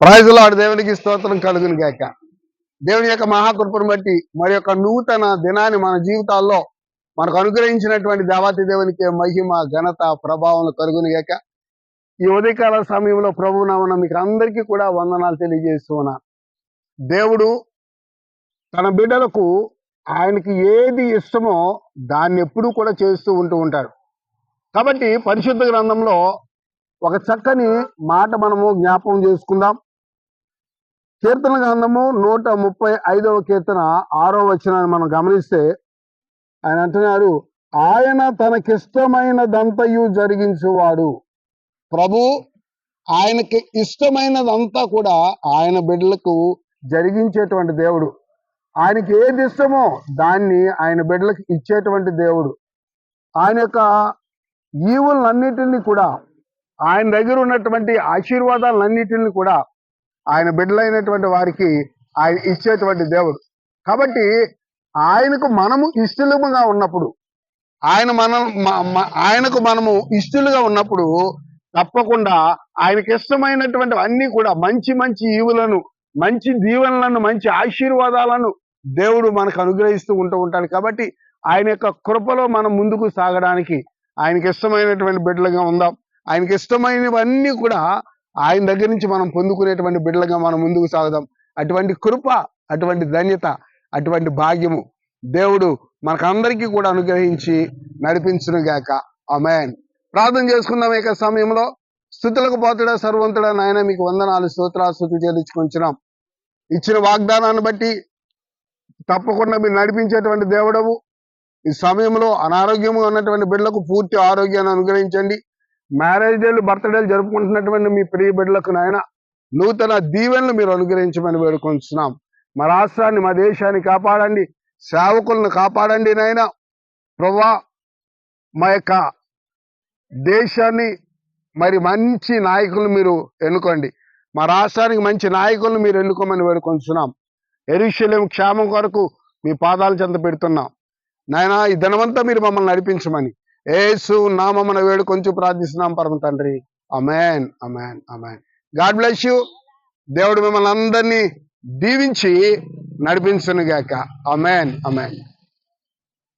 ప్రైజులాడు దేవునికి స్తోత్రం కలుగును గాక. దేవుని యొక్క మహాకృపను బట్టి మరి యొక్క నూతన దినాన్ని మన జీవితాల్లో మనకు అనుగ్రహించినటువంటి దేవాతి దేవునికి మహిమ ఘనత ప్రభావం కలుగును గాక. ఈ ఉదయకాల సమయంలో ప్రభు నామన మీకు అందరికీ కూడా వందనాలు తెలియజేస్తూ దేవుడు తన బిడ్డలకు ఆయనకి ఏది ఇష్టమో దాన్ని ఎప్పుడూ కూడా చేస్తూ ఉంటూ ఉంటాడు. కాబట్టి పరిశుద్ధ గ్రంథంలో ఒక చక్కని మాట మనము జ్ఞాపకం చేసుకుందాం. కీర్తన గ్రంథము నూట ముప్పై ఐదవ కీర్తన ఆరో వచనాన్ని మనం గమనిస్తే ఆయన అంటున్నారు ఆయన తనకిష్టమైనదంతయు జరిగించువాడు. ప్రభు ఆయనకి ఇష్టమైనదంతా కూడా ఆయన బిడ్డలకు జరిగించేటువంటి దేవుడు. ఆయనకి ఏది ఇష్టమో దాన్ని ఆయన బిడ్డలకు ఇచ్చేటువంటి దేవుడు. ఆయన యొక్క ఈవులన్నిటిని కూడా ఆయన దగ్గర ఉన్నటువంటి ఆశీర్వాదాలన్నిటిని కూడా ఆయన బిడ్డలైనటువంటి వారికి ఆయన ఇచ్చేటువంటి దేవుడు. కాబట్టి ఆయనకు మనము ఇష్టలుగా ఉన్నప్పుడు ఆయన మనం ఆయనకు మనము ఇష్టలుగా ఉన్నప్పుడు తప్పకుండా ఆయనకి ఇష్టమైనటువంటి అన్ని కూడా మంచి మంచి ఈవులను మంచి దీవెనలను మంచి ఆశీర్వాదాలను దేవుడు మనకు అనుగ్రహిస్తూ ఉంటూ ఉంటాడు. కాబట్టి ఆయన యొక్క కృపలో మనం ముందుకు సాగడానికి ఆయనకి ఇష్టమైనటువంటి బిడ్డలుగా ఉందాం. ఆయనకి ఇష్టమైనవన్నీ కూడా ఆయన దగ్గర నుంచి మనం పొందుకునేటువంటి బిడ్డలుగా మనం ముందుకు సాగుదాం. అటువంటి కృప అటువంటి ధన్యత అటువంటి భాగ్యము దేవుడు మనకందరికీ కూడా అనుగ్రహించి నడిపించునుగాక. అమెన్ ప్రార్థన చేసుకుందాం ఈ యొక్క సమయంలో. స్థుతులకు పోతుడా సర్వంతుడా నాయన మీకు వందనాలు స్తోత్రాలు స్థుతులు చెల్లించుకుంటున్నాం ఇచ్చిన వాగ్దానాన్ని బట్టి తప్పకుండా మీరు నడిపించేటువంటి దేవుడవు. ఈ సమయంలో అనారోగ్యంగా ఉన్నటువంటి బిడ్డలకు పూర్తి ఆరోగ్యాన్ని అనుగ్రహించండి. మ్యారేజ్ డేలు బర్త్డేలు జరుపుకుంటున్నటువంటి మీ ప్రియ బిడ్డలకు నాయన నూతన దీవెనలు మీరు అనుగ్రహించమని వేడుకొంచున్నాం. మా రాష్ట్రాన్ని మా దేశాన్ని కాపాడండి. సేవకులను కాపాడండి నాయన. ప్రభా మా యొక్క దేశాన్ని మరి మంచి నాయకులను మీరు ఎన్నుకోండి. మా రాష్ట్రానికి మంచి నాయకులను మీరు ఎన్నుకోమని వేడుకొంచున్నాం. ఎరుషలేం క్షేమం కొరకు మీ పాదాల చెంత పెడుతున్నాం. నాయన ఈ ధనమంతా మీరు మమ్మల్ని నడిపించమని ఏసు నామమున వేడుకొంచు ప్రార్థిస్తున్నాం పరమ తండ్రి. Amen amen amen God bless you. దేవుడు మిమ్మల్ని అందరినీ దీవించి నడిపించును గాక అమెన్ అమెన్